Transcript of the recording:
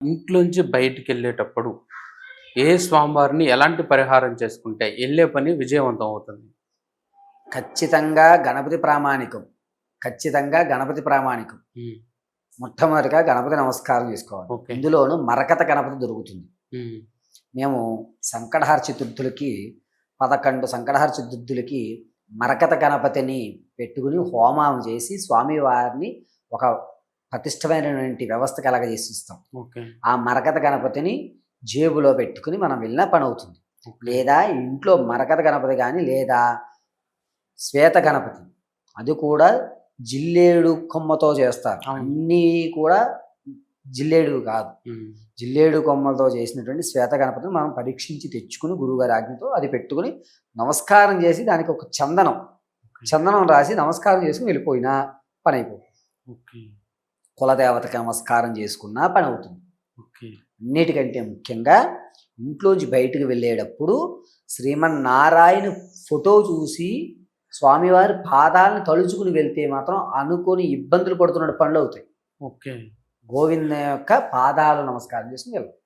ఇంట్లోంచి బయటికి వెళ్ళేటప్పుడు ఏ స్వామివారిని ఎలాంటి పరిహారం చేసుకుంటే వెళ్ళే పని విజయవంతం అవుతుంది? ఖచ్చితంగా గణపతి ప్రామాణికం. ఖచ్చితంగా గణపతి ప్రామాణికం. మొట్టమొదటిగా గణపతి నమస్కారం చేసుకోవాలి. ఇందులోను మరకత గణపతి దొరుకుతుంది. మేము సంకటహార చతుర్థులకి పదకొండు సంకటహార చతుర్థులకి మరకత గణపతిని పెట్టుకుని హోమం చేసి స్వామివారిని ఒక పటిష్టమైనటువంటి వ్యవస్థ కలగజేసి ఇస్తాం ఆ మరకత గణపతిని జేబులో పెట్టుకుని మనం వెళ్ళిన పని అవుతుంది. లేదా ఇంట్లో మరకత గణపతి కానీ లేదా శ్వేత గణపతి. అది కూడా జిల్లేడు కొమ్మతో చేస్తారు. అన్నీ కూడా జిల్లేడు కాదు. జిల్లేడు కొమ్మలతో చేసినటువంటి శ్వేత గణపతిని మనం పరీక్షించి తెచ్చుకుని గురువుగారి ఆజ్ఞతో అది పెట్టుకుని నమస్కారం చేసి దానికి ఒక చందనం. చందనం రాసి నమస్కారం చేసుకుని వెళ్ళిపోయినా పని అయిపోతుంది. ఓకే. కులదేవతకి నమస్కారం చేసుకున్నా పని అవుతుంది. అన్నిటికంటే ముఖ్యంగా ఇంట్లోంచి బయటకు వెళ్ళేటప్పుడు శ్రీమన్నారాయణ ఫోటో చూసి స్వామివారి పాదాలను తలుచుకుని వెళ్తే మాత్రం అనుకొని ఇబ్బందులు పడుతున్న పనులు అవుతాయి. ఓకే. గోవింద యొక్క పాదాలు నమస్కారం చేసుకుని వెళ్ళాలి